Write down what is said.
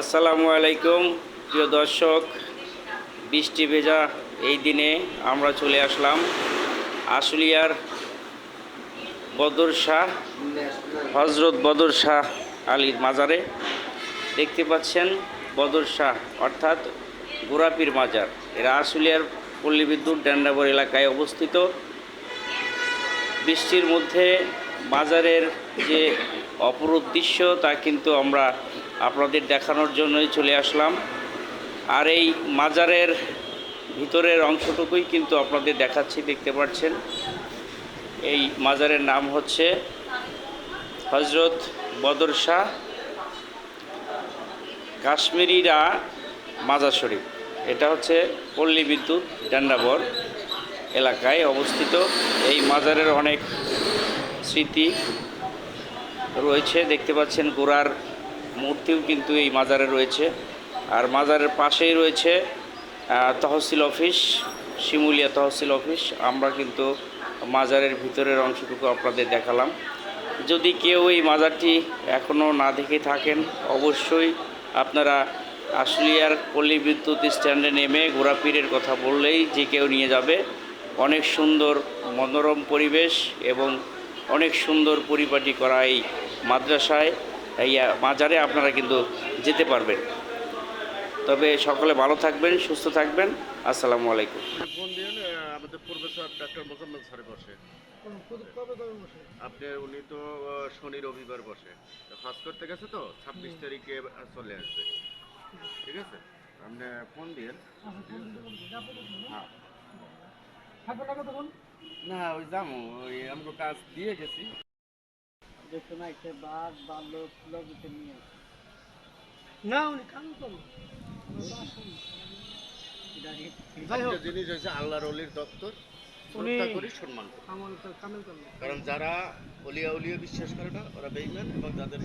আসসালামু আলাইকুম, প্রিয় দর্শক। বৃষ্টি ভেজা এই দিনে আমরা চলে আসলাম আশুলিয়ার বদর শাহ, হজরত বদর শাহ আলীর মাজারে। দেখতে পাচ্ছেন বদর শাহ, অর্থাৎ গোরাপির মাজার। এরা আশুলিয়ার পল্লী বিদ্যুৎ ড্যান্ডাবর এলাকায় অবস্থিত। বৃষ্টির মধ্যে বাজারের যে অপরূপ দৃশ্য, তা কিন্তু আমরা আপনাদের দেখানোর জন্যই চলে আসলাম। আর এই মাজারের ভিতরের অংশটুকুই কিন্তু আপনাদের দেখাচ্ছি, দেখতে পাচ্ছেন। এই মাজারের নাম হচ্ছে হজরত বদর শাহ কাশ্মীরিরা মাজার শরীফ। এটা হচ্ছে পল্লী বিদ্যুৎ, ডান্ডাবর এলাকায় অবস্থিত। এই মাজারের অনেক স্মৃতি রয়েছে। দেখতে পাচ্ছেন গোড়ার মূর্তিও কিন্তু এই মাজারে রয়েছে। আর মাজারের পাশেই রয়েছে তহসিল অফিস, শিমুলিয়া তহসিল অফিস। আমরা কিন্তু মাজারের ভিতরের অংশটুকু আপনাদের দেখালাম। যদি কেউ এই মাজারটি এখনও না দেখে থাকেন, অবশ্যই আপনারা আশুলিয়ার পল্লী বিদ্যুৎ স্ট্যান্ডে নেমে ঘোরাপীরের কথা বললেই যে কেউ নিয়ে যাবে। অনেক সুন্দর, মনোরম পরিবেশ এবং অনেক সুন্দর পরিপাটি করা এই মাদ্রাসায় এই মাজারে আপনারা কিন্তু যেতে পারবেন। তবে সকলে ভালো থাকবেন সুস্থ থাকবেন। আসসালামু আলাইকুম। ফোন দিন আমাদের প্রফেসর স্যার বসে আপনি উনি তো শনি রবিবার বসে। হজ করতে গেছে তো ছাব্বিশ তারিখে চলে আসবে। ঠিক আছে? আপনি ফোন দিন হ্যাঁ। না ওই যাব ওই আমাকে কাজ দিয়ে গেছি। একটা বাঘ বালক লগিতে নিয়ে না উনি কাম করুন জিনিস হচ্ছে আল্লাহর অলির দপ্তর। শ্রদ্ধা করি সম্মান করি। কারণ যারা অলিয়া উলিয়া বিশ্বাস করে না ওরা বেইমান এবং যাদের